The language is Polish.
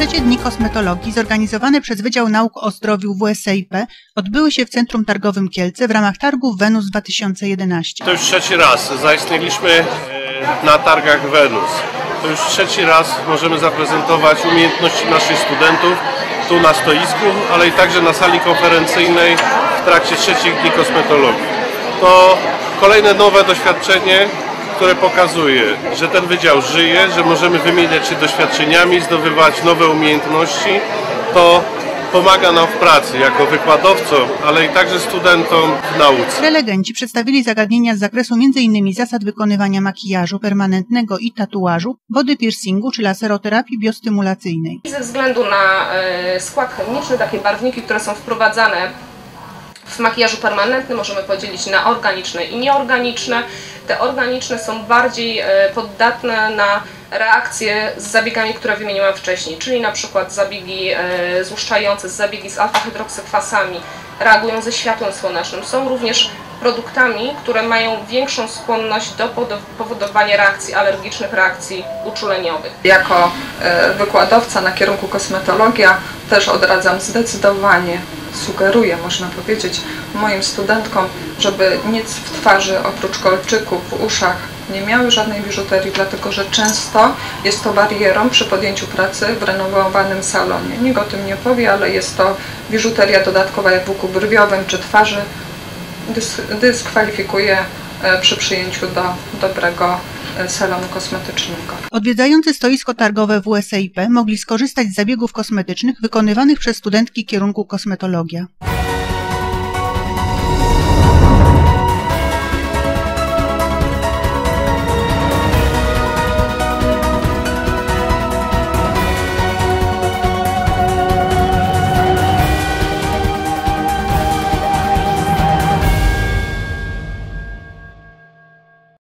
Trzecie dni kosmetologii zorganizowane przez Wydział Nauk o Zdrowiu WSIP odbyły się w Centrum Targowym Kielce w ramach targów Wenus 2011. To już trzeci raz zaistnieliśmy e, na targach Wenus. To już trzeci raz możemy zaprezentować umiejętności naszych studentów tu na stoisku, ale i także na sali konferencyjnej w trakcie trzecich dni kosmetologii. To kolejne nowe doświadczenie, które pokazuje, że ten wydział żyje, że możemy wymieniać się doświadczeniami, zdobywać nowe umiejętności. To pomaga nam w pracy jako wykładowcom, ale i także studentom w nauce. Prelegenci przedstawili zagadnienia z zakresu m.in. zasad wykonywania makijażu permanentnego i tatuażu, body piercingu czy laseroterapii biostymulacyjnej. Ze względu na e, skład chemiczny, takie barwniki, które są wprowadzane w makijażu permanentnym możemy podzielić na organiczne i nieorganiczne. Te organiczne są bardziej e, poddatne na reakcje z zabiegami, które wymieniłam wcześniej, czyli na przykład zabiegi e, złuszczające, zabiegi z alfa-hydroksykwasami, reagują ze światłem słonecznym. Są również produktami, które mają większą skłonność do powodowania reakcji alergicznych, reakcji uczuleniowych. Jako e, wykładowca na kierunku kosmetologia też odradzam zdecydowanie, sugeruję można powiedzieć moim studentkom, żeby nic w twarzy oprócz kolczyków, w uszach nie miały żadnej biżuterii, dlatego że często jest to barierą przy podjęciu pracy w renowowanym salonie. Nikt o tym nie powie, ale jest to biżuteria dodatkowa jak w łuku brwiowym czy twarzy, dyskwalifikuje e, przy przyjęciu do dobrego e, salonu kosmetycznego. Odwiedzający stoisko targowe WSIP mogli skorzystać z zabiegów kosmetycznych wykonywanych przez studentki kierunku kosmetologia.